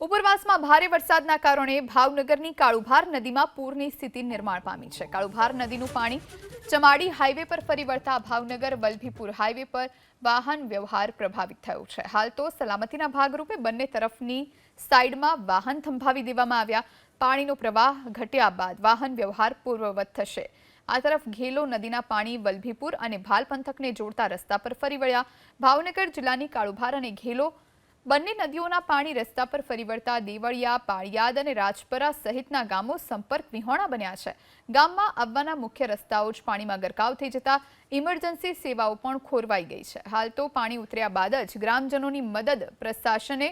ઉપરવાસમાં ભારે વરસાદના કારણે ભાવનગરની કાળુભાર નદીમાં પૂરની સ્થિતિ નિર્માણ પામી છે. કાળુભાર નદીનું પાણી ચમાડી હાઈવે પર ફરી વળતા ભાવનગર વલભીપુર હાઈવે પર વાહન વ્યવહાર પ્રભાવિત થયો છે. હાલ તો સલામતીના ભાગરૂપે બંને તરફની સાઈડમાં વાહન થંભાવી દેવામાં આવ્યા. પાણીનો પ્રવાહ ઘટ્યા બાદ વાહન વ્યવહાર પૂર્વવત થશે. આ તરફ ઘેલો નદીના પાણી વલભીપુર અને ભાલ પંથકને જોડતા રસ્તા પર ફરી વળ્યા. ભાવનગર જિલ્લાની કાળુભાર અને ઘેલો બંને નદીઓના પાણી રસ્તા પર ફરી વળતા દેવળિયા, પાળિયાદ અને રાજપરા સહિતના ગામો સંપર્ક વિહોણા બન્યા છે. ગામમાં આવવાના મુખ્ય રસ્તાઓ જ પાણીમાં ગરકાવ થઈ જતા ઇમરજન્સી સેવાઓ પણ ખોરવાઈ ગઈ છે. હાલ તો પાણી ઉતર્યા બાદ જ ગ્રામજનોની મદદ પ્રશાસને,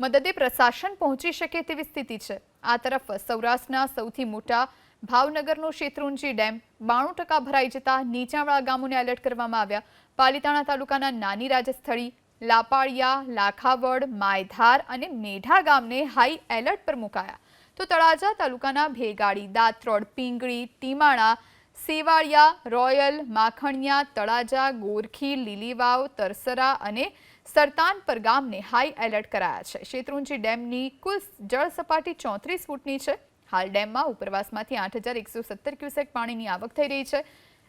મદદે પ્રશાસન પહોંચી શકે તેવી સ્થિતિ છે. આ તરફ સૌરાષ્ટ્રના સૌથી મોટા ભાવનગરનો શેત્રુંજી ડેમ બાણું ટકા ભરાઈ જતા નીચાણવાળા ગામોને એલર્ટ કરવામાં આવ્યા. પાલીતાણા તાલુકાના નાની રાજસ્થળી લાપાળિયા, લાખાવડ, માયધાર અને મેઢા ગામને હાઈ એલર્ટ પર મુકાયા. તો તળાજા તાલુકાના ભેગાડી, દાત્રોડ, પિંગળી, ટીમાણા, સેવાળિયા, રોયલ, માખણિયા, તળાજા, ગોરખી, લીલીવાવ, તરસરા અને સરતાનપર ગામને હાઈ એલર્ટ કરાયા છે. શેત્રુંજી ડેમની કુલ જળ સપાટી ચોત્રીસ ફૂટની છે. હાલ ડેમમાં ઉપરવાસમાંથી આઠ હજાર એકસો સત્તર ક્યુસેક પાણીની આવક થઈ રહી છે.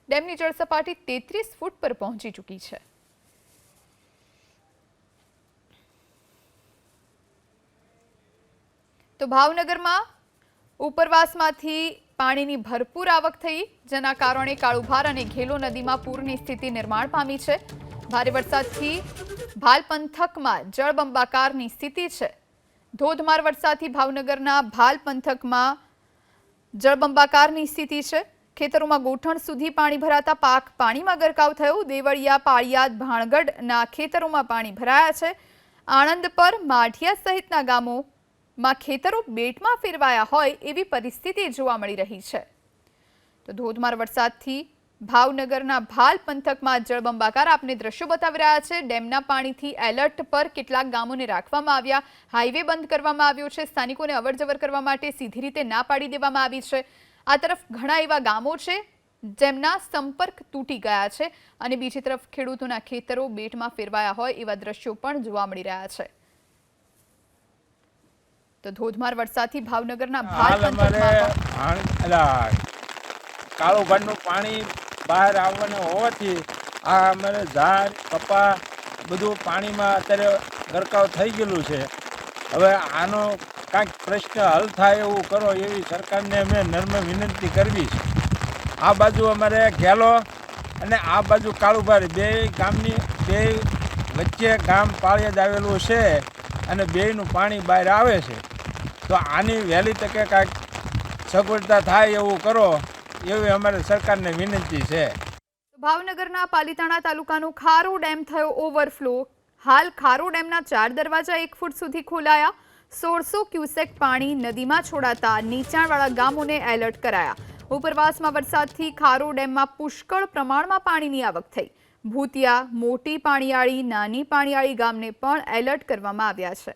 ડેમની જળ સપાટી તેત્રીસ ફૂટ પર પહોંચી ચૂકી છે. તો ભાવનગરમાં ઉપરવાસમાંથી પાણીની ભરપૂર આવક થઈ, જેના કારણે કાળુભાર અને ઘેલો નદીમાં પૂરની સ્થિતિ નિર્માણ પામી છે. ભારે વરસાદથી ભાલ પંથકમાં જળબંબાકારની સ્થિતિ છે. ધોધમાર વરસાદથી ભાવનગરના ભાલ પંથકમાં જળબંબાકારની સ્થિતિ છે. ખેતરોમાં ગોઠણ સુધી પાણી ભરાતા પાક પાણીમાં ગરકાવ થયો. દેવળિયા, પાળિયાદ, ભાણગઢના ખેતરોમાં પાણી ભરાયા છે. આણંદ પર માઠિયા સહિતના ગામોમાં ખેતરો બેટમાં ફેરવાયા હોય એવી પરિસ્થિતિ જોવા મળી રહી છે. તો ધોધમાર વરસાદથી ભાવનગરના ભાલ પંથકમાં જળબંબાકાર આપને દ્રશ્યો બતાવી રહ્યા છે. ડેમના પાણીથી એલર્ટ પર કેટલાક ગામોને રાખવામાં આવ્યા. હાઈવે બંધ કરવામાં આવ્યો છે. સ્થાનિકોને અવરજવર કરવા માટે સીધી રીતે ના પાડી દેવામાં આવી છે. આ તરફ ઘણા એવા ગામો છે જેમના સંપર્ક તૂટી ગયા છે અને બીજી તરફ ખેડૂતોના ખેતરો બેટમાં ફેરવાયા હોય એવા દ્રશ્યો પણ જોવા મળી રહ્યા છે. તો ધોધમાર વરસાદથી ભાવનગરના હાલ અમારે પણ કાળુભારનું પાણી બહાર આવવાનું હોવાથી આ અમારે ઝાડ કપા બધું પાણીમાં અત્યારે ગરકાવ થઈ ગયેલું છે. હવે આનો કાંઈક પ્રશ્ન હલ થાય એવું કરો એવી સરકારને અમે નર્મ વિનંતી કરવી છે. આ બાજુ અમારે ઘેલો અને આ બાજુ કાળુભાર બે ગામની બે વચ્ચે ગામ પાળિયાદ આવેલું છે. અને બેયનું પાણી બહાર આવે છે, તો આની વહેલી તકે કાંઈક સગવડતા થાય એવું કરો, એવી અમારે સરકારને વિનંતી છે. ભાવનગરના પાલીતાણા તાલુકાનો ખારો ડેમ થયો ઓવરફ્લો. હાલ ખારો ડેમના ચાર દરવાજા એક ફૂટ સુધી ખોલાયા. સોળસો ક્યુસેક પાણી નદીમાં છોડાતા નીચાણવાળા ગામોને એલર્ટ કરાયા. ઉપરવાસમાં વરસાદથી ખારો ડેમમાં પુષ્કળ પ્રમાણમાં પાણીની આવક થઈ. ભૂતિયા મોટી પાણીયાળી, નાની પાણીયાળી ગામને પણ એલર્ટ કરવામાં આવ્યા છે.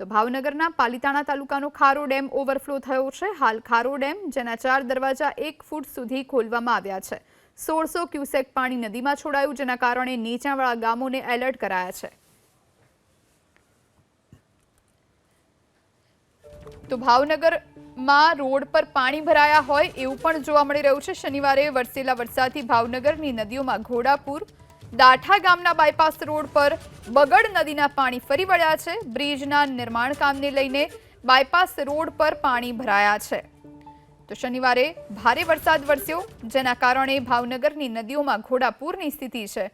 તો ભાવનગરના પાલીતાણા તાલુકાનો ખારો ડેમ ઓવરફ્લો થયો છે. હાલ ખારો ડેમ, જેના ચાર દરવાજા એક ફૂટ સુધી ખોલવામાં આવ્યા છે. સોળસો ક્યુસેક પાણી નદીમાં છોડાયું, જેના કારણે નીચાણવાળા ગામોને એલર્ટ કરાયા છે. તો ભાવનગરમાં રોડ પર પાણી ભરાયા હોય એવું પણ જોવા મળી રહ્યું છે. શનિવારે વરસેલા વરસાદથી ભાવનગરની નદીઓમાં ઘોડાપુર, દાઠા ગામના બાયપાસ રોડ પર બગડ નદીના પાણી ફરી વળ્યા છે. બ્રિજના નિર્માણ કામને લઈને બાયપાસ રોડ પર પાણી ભરાયા છે. તો શનિવારે ભારે વરસાદ વરસ્યો, જેના કારણે ભાવનગરની નદીઓમાં ઘોડાપૂરની સ્થિતિ છે.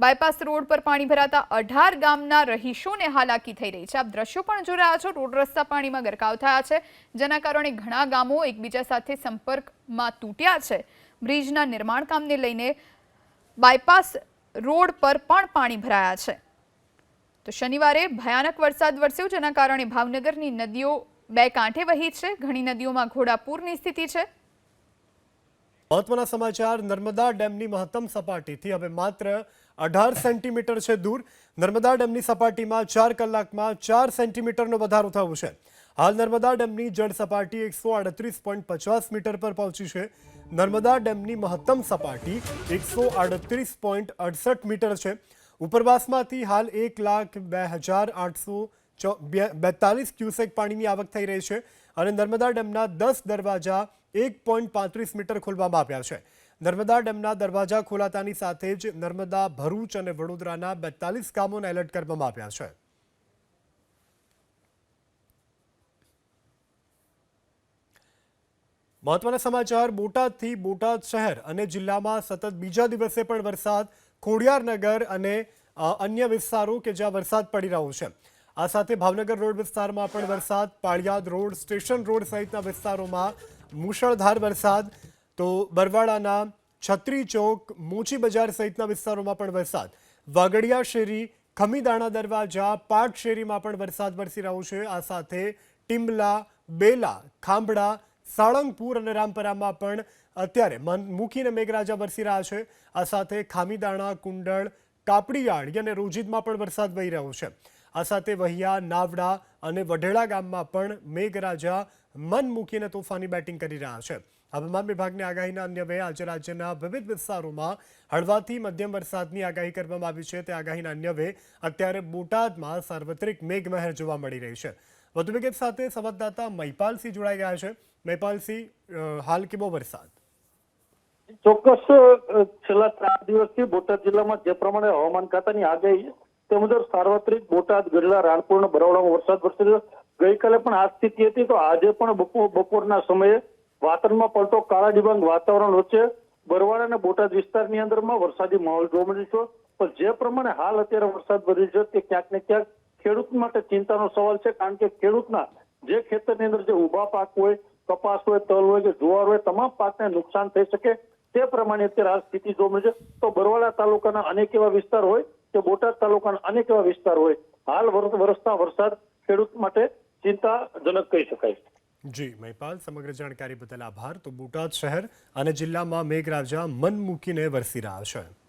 બાયપાસ રોડ પર પાણી ભરાતા અઢાર ગામના રહીશોને હાલાકી થઈ રહી છે. આપ દ્રશ્યો પણ જોઈ રહ્યા છો. રોડ રસ્તા પાણીમાં ગરકાવ થયા છે. જેના કારણે ઘણા ગામો એકબીજા સાથે સંપર્કમાં તૂટ્યા છે. બ્રિજના નિર્માણ કામને લઈને બાયપાસ રોડ પર પણ પાણી ભરાયા છે. તો શનિવારે ભયાનક વરસાદ વરસ્યો, જેના કારણે ભાવનગરની નદીઓ બે કાંઠે વહી છે. ઘણી નદીઓમાં ઘોડાપૂરની સ્થિતિ છે. મહત્વના સમાચાર, નર્મદા ડેમની મહત્તમ સપાટીથી હવે માત્ર અઢાર સેન્ટીમીટર છે દૂર. નર્મદા ડેમની સપાટીમાં ચાર કલાકમાં ચાર સેન્ટીમીટરનો વધારો થયો છે. હાલ નર્મદા ડેમની જળ સપાટી એકસો આડત્રીસ પોઈન્ટ પચાસ મીટર પર પહોંચી છે. નર્મદા ડેમની મહત્તમ સપાટી એકસો આડત્રીસ પોઈન્ટ અડસઠ મીટર છે. ઉપરવાસમાંથી હાલ એક લાખ બે હજાર આઠસો બેતાલીસ ક્યુસેક પાણીની આવક થઈ રહી છે અને નર્મદા ડેમના દસ દરવાજા એક પોઈન્ટ પાંત્રીસ મીટર ખોલવામાં આવ્યા છે. નર્મદા ડેમના દરવાજા ખોલાતાની સાથે જ નર્મદા, ભરૂચ અને વડોદરાના બેતાલીસ ગામોને એલર્ટ કરવામાં આવ્યા છે. મહત્વના સમાચાર, બોટાદથી બોટાદ શહેર અને જિલ્લામાં સતત બીજા દિવસે પણ વરસાદ ખોડિયારનગર અને અન્ય વિસ્તારો કે જ્યાં વરસાદ પડી રહ્યો છે. આ સાથે ભાવનગર રોડ વિસ્તારમાં પણ વરસાદ, પાળિયાદ રોડ, સ્ટેશન રોડ સહિતના વિસ્તારોમાં મુશળધાર વરસાદ, તો બરવાડાના છત્રી ચોક, મોચી બજાર સહિતના વિસ્તારોમાં પણ વરસાદ. વાગડિયા શેરી, ખમીદાણા દરવાજા પાટ શેરીમાં પણ વરસાદ વરસી રહ્યો છે. આ સાથે ટિંબલા, બેલા, ખાંભડા, સાળંગપુર અને રામપરામાં પણ અત્યારે મન મૂકીને મેઘરાજા વરસી રહ્યા છે. આ સાથે ખામીદાણા, કુંડળ, કાપડીયાળ અને રોજિદમાં પણ વરસાદ વહી રહ્યો છે. આ સાથે વહિયા, નાવડા અને વઢેડા ગામમાં પણ મેઘરાજા મન મૂકીને તોફાની બેટિંગ કરી રહ્યા છે. હવામાન વિભાગની આગાહીના અન્ય બે આજે રાજ્યના વિવિધ વિસ્તારોમાં હળવાથી મધ્યમ વરસાદની આગાહી કરવામાં આવી છે. તે આગાહીના અન્ય બે અત્યારે બોટાદમાં સાર્વત્રિક મેઘમહેર જોવા મળી રહી છે. વધુ વિગત સાથે સંવાદદાતા મહિપાલસિંહ જોડાઈ ગયા છે. મહિપાલસિંહ હાલ કેવો વરસાદ? ચોક્કસ છેલ્લા ચાર દિવસથી બોટાદ જિલ્લામાં જે પ્રમાણે હવામાન ખાતાની આગાહી તે મુજબ સાર્વત્રિક બોટાદ ગઢડા રાણપુર અને બરોડામાં વરસાદ વરસી રહ્યો. ગઈકાલે પણ આ સ્થિતિ હતી, તો આજે પણ બપોરના સમયે વાતાવરણમાં પલટો કાળા ડિબાંગ વાતાવરણ વચ્ચે બરવાડા અને બોટાદ વિસ્તારની અંદરમાં વરસાદી માહોલ જોવા મળ્યો છે. પણ જે પ્રમાણે હાલ અત્યારે વરસાદ વધી છે, તે ક્યાંક ને ક્યાંક ખેડૂત માટે ચિંતાનો સવાલ છે, કારણ કે ખેડૂતના જે ખેતરની અંદર જે ઊભા પાક હોય, કપાસ હોય, તલ હોય કે જુવાર હોય, તમામ પાકને નુકસાન થઈ શકે તે પ્રમાણે અત્યારે આ સ્થિતિ જોવા છે. તો બરવાડા તાલુકાના અનેક એવા વિસ્તાર હોય કે બોટાદ તાલુકાના અનેક એવા વિસ્તાર હોય, હાલ વર- વરસતા વરસાદ ખેડૂત માટે ચિંતાજનક કહી શકાય. જી, મહિપાલ, સમગ્ર જાણકારી બદલ આભાર. તો બોટાદ શહેર અને જિલ્લામાં મેઘરાજા મન મૂકીને વરસી રહ્યા છે.